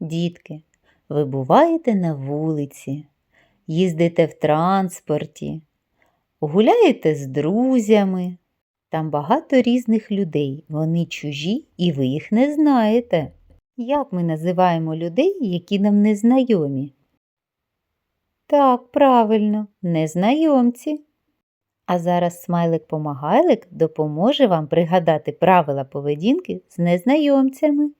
Дітки, ви буваєте на вулиці, їздите в транспорті, гуляєте з друзями. Там багато різних людей, вони чужі і ви їх не знаєте. Як ми називаємо людей, які нам не знайомі? Так, правильно, незнайомці. А зараз смайлик-помагайлик допоможе вам пригадати правила поведінки з незнайомцями.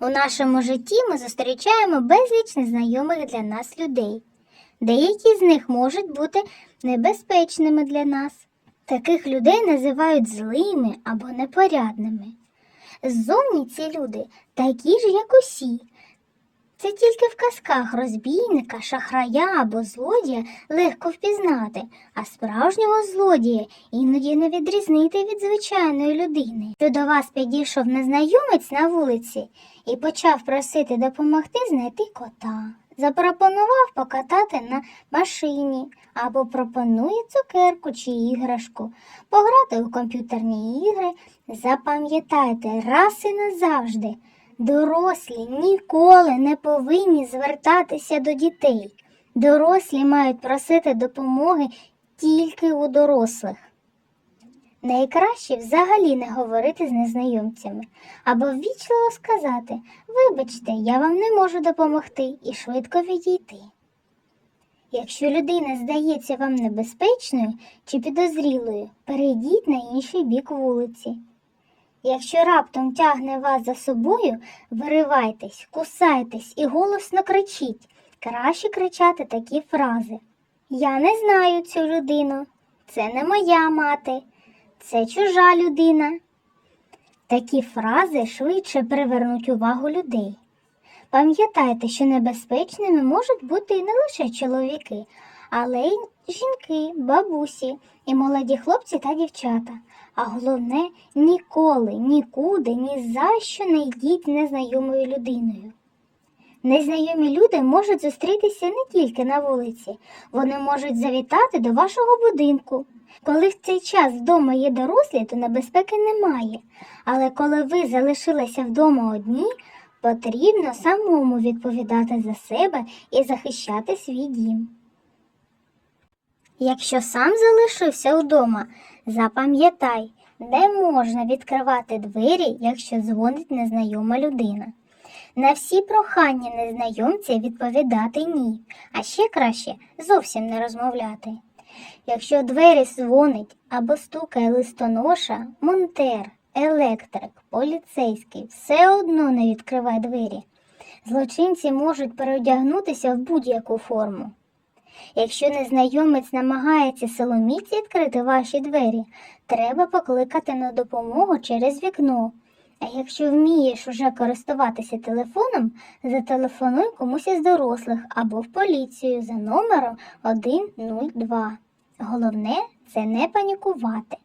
У нашому житті ми зустрічаємо безліч незнайомих для нас людей. Деякі з них можуть бути небезпечними для нас. Таких людей називають злими або непорядними. Ззовні ці люди такі ж, як усі. Це тільки в казках розбійника, шахрая або злодія легко впізнати, а справжнього злодія іноді не відрізнити від звичайної людини. Що до вас підійшов незнайомець на вулиці і почав просити допомогти знайти кота. Запропонував покатати на машині або пропонує цукерку чи іграшку, пограти у комп'ютерні ігри. Запам'ятайте раз і назавжди. Дорослі ніколи не повинні звертатися до дітей. Дорослі мають просити допомоги тільки у дорослих. Найкраще взагалі не говорити з незнайомцями або ввічливо сказати Вибачте, я вам не можу допомогти і швидко відійти. Якщо людина здається вам небезпечною чи підозрілою, перейдіть на інший бік вулиці. Якщо раптом тягне вас за собою, виривайтесь, кусайтесь і голосно кричіть. Краще кричати такі фрази. Я не знаю цю людину, це не моя мати, це чужа людина. Такі фрази швидше привернуть увагу людей. Пам'ятайте, що небезпечними можуть бути не лише чоловіки, але й жінки, бабусі і молоді хлопці та дівчата. А головне, ніколи, нікуди, ні за що не йдіть незнайомою людиною. Незнайомі люди можуть зустрітися не тільки на вулиці, вони можуть завітати до вашого будинку. Коли в цей час вдома є дорослі, то небезпеки немає. Але коли ви залишилися вдома одні, потрібно самому відповідати за себе і захищати свій дім. Якщо сам залишився вдома, запам'ятай, не можна відкривати двері, якщо дзвонить незнайома людина. На всі прохання незнайомця відповідати ні, а ще краще зовсім не розмовляти. Якщо двері дзвонить або стукає листоноша, монтер, електрик, поліцейський, все одно не відкривай двері. Злочинці можуть переодягнутися в будь-яку форму. Якщо незнайомець намагається силоміць відкрити ваші двері, треба покликати на допомогу через вікно. А якщо вмієш уже користуватися телефоном, зателефонуй комусь із дорослих або в поліцію за номером 102. Головне це не панікувати.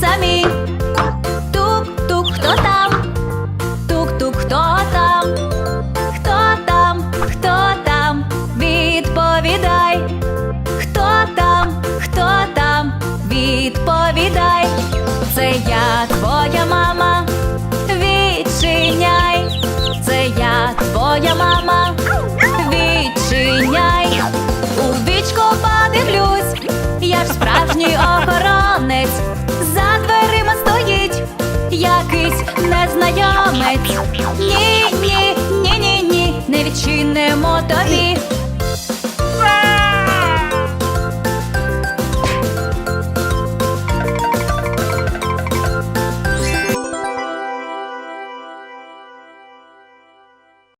Самі. Тук-тук, хто там? Тук-тук, хто там? Хто там? Хто там? Відповідай. Хто там? Хто там? Відповідай. Це я, твоя мама. Відчиняй. Це я, твоя мама. Відчиняй. У вічко подивлюсь, я ж справжній охоронець. Незнайомець. Ні, ні, ні, ні, ні, не відчинимо тобі.